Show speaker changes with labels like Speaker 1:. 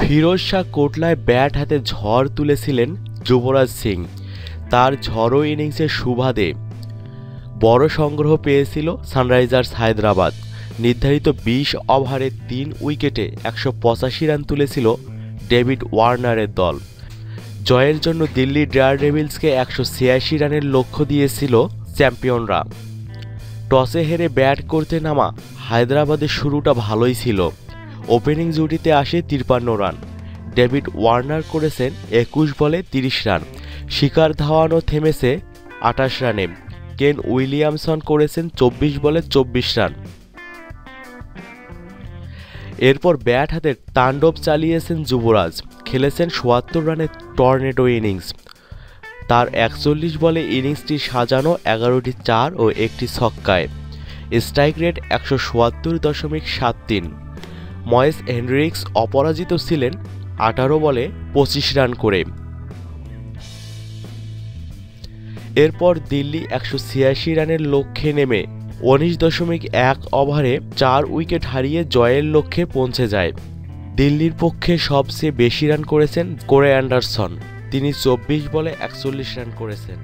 Speaker 1: Firoz Shah কোটলায় bat হাতে ঝড় তুলেছিলেন যুবরাজ সিং। তার ঝড়ো ইনিংসের সুবাদে বড় সংগ্রহ পেয়েছিল সানরাইজার্স হায়দ্রাবাদ। নির্ধারিত বিশ ওভারে তিন উইকেটে একশো পঁচাশি রান তুলেছিল ডেভিড ওয়ার্নারের দল। জয়ের জন্য দিল্লি ডেয়ার ডেভিলসকে একশো ছিয়াশি রানের লক্ষ্য দিয়েছিল চ্যাম্পিয়নরা। টসে হেরে ব্যাট করতে নামা হায়দ্রাবাদের শুরুটা ভালোই ছিল। ওপেনিং জুটিতে আসে তিরপান্ন রান। ডেভিড ওয়ার্নার করেছেন একুশ বলে তিরিশ রান। শিকার ধাওয়ানো থেমেছে আটাশ রানে। কেন উইলিয়ামসন করেছেন চব্বিশ বলে চব্বিশ রান। এরপর ব্যাট হাতে তাণ্ডব চালিয়েছেন যুবরাজ। খেলেছেন সোয়াত্তর রানের টর্নেডো ইনিংস। তার একচল্লিশ বলে ইনিংসটি সাজানো এগারোটি চার ও একটি ছক্কায়। স্ট্রাইক রেট একশো দশমিক সাত তিন। ময়েস হেনরিক্স অপরাজিত ছিলেন আঠারো বলে পঁচিশ রান করে। এরপর দিল্লি একশো ছিয়াশি রানের লক্ষ্যে নেমে উনিশ দশমিক এক ওভারে চার উইকেট হারিয়ে জয়ের লক্ষ্যে পৌঁছে যায়। দিল্লির পক্ষে সবচেয়ে বেশি রান করেছেন কোরে অ্যান্ডারসন। তিনি চব্বিশ বলে একচল্লিশ রান করেছেন।